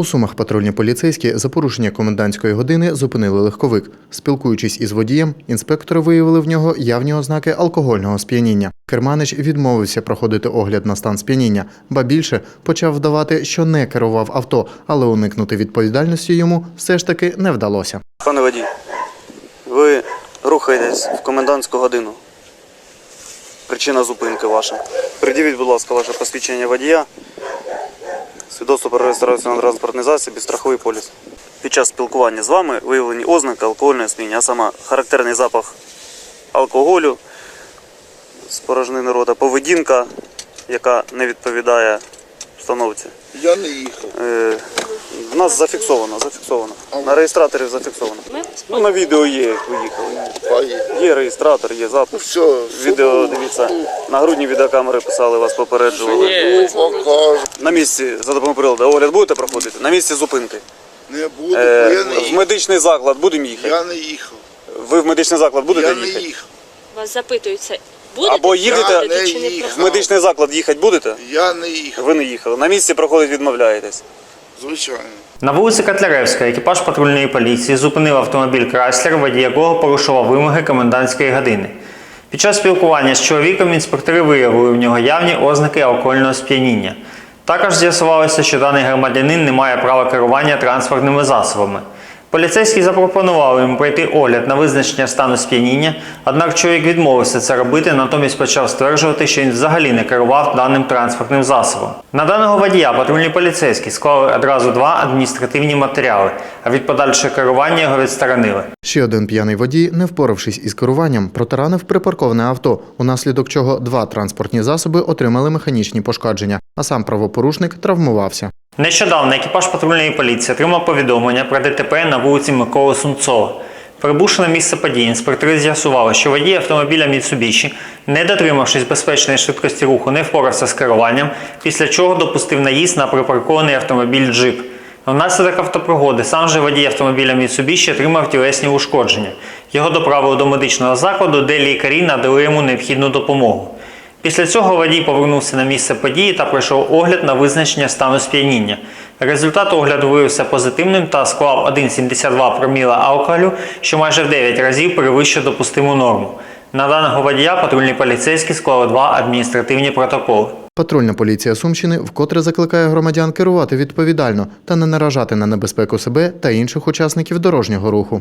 У Сумах патрульні поліцейські за порушення комендантської години зупинили легковик. Спілкуючись із водієм, інспектори виявили в нього явні ознаки алкогольного сп'яніння. Керманич відмовився проходити огляд на стан сп'яніння, ба більше почав вдавати, що не керував авто, але уникнути відповідальності йому все ж таки не вдалося. Пане водій, ви рухаєтесь в комендантську годину. Причина зупинки ваша. Придивіть, будь ласка, ваше посвідчення водія, свідоцтво про реєстрацію на транспортний засіб і страховий поліс. Під час спілкування з вами виявлені ознаки алкогольної сміння, а саме характерний запах алкоголю, спорожнини рота, поведінка, яка не відповідає установці. Я не їхав. В нас зафіксовано, зафіксовано. На реєстраторі зафіксовано. Ну, на відео є, як ви їхали. Є реєстратор, є запис. Все, Відео, дивіться, на грудні відеокамери писали, вас попереджували. покажу. На місці за допомогою приладу огляд будете проходити? На місці зупинки. Не буду, Е, я не в їхав. медичний заклад будемо їхати. Я не їхав. Ви в медичний заклад будете Я не їхати? їхав. Вас запитуються, будете Або їдете- їхати чи не не їхав. В медичний заклад їхати будете? Я не їхав. Ви не їхали. На місці проходить відмовляєтесь. Звичайно. На вулиці Котляревська екіпаж патрульної поліції зупинив автомобіль Крайслер, водій якого порушував вимоги комендантської години. Під час спілкування з чоловіком інспектори виявили в нього явні ознаки алкогольного сп'яніння. Також з'ясувалося, що даний громадянин не має права керування транспортними засобами. Поліцейські запропонували йому пройти огляд на визначення стану сп'яніння, однак чоловік відмовився це робити, натомість почав стверджувати, що він взагалі не керував даним транспортним засобом. На даного водія патрульні поліцейські склали одразу два адміністративні матеріали, а від подальшого керування його відсторонили. Ще один п'яний водій, не впоравшись із керуванням, протаранив припарковане авто, унаслідок чого два транспортні засоби отримали механічні пошкодження, а сам правопорушник травмувався. Нещодавно екіпаж патрульної поліції отримав повідомлення про ДТП на вулиці Миколи Сунцова. Прибувши на місце події, інспектори з'ясували, що водій автомобіля Mitsubishi, не дотримавшись безпечної швидкості руху, не впорався з керуванням, після чого допустив наїзд на припаркований автомобіль джип. Внаслідок автопригоди сам же водій автомобіля Mitsubishi отримав тілесні ушкодження. Його доправили до медичного закладу, де лікарі надали йому необхідну допомогу. Після цього водій повернувся на місце події та пройшов огляд на визначення стану сп'яніння. Результат огляду виявився позитивним та склав 1,72 проміла алкоголю, що майже в 9 разів перевищує допустиму норму. На даного водія патрульні поліцейські склали два адміністративні протоколи. Патрульна поліція Сумщини вкотре закликає громадян керувати відповідально та не наражати на небезпеку себе та інших учасників дорожнього руху.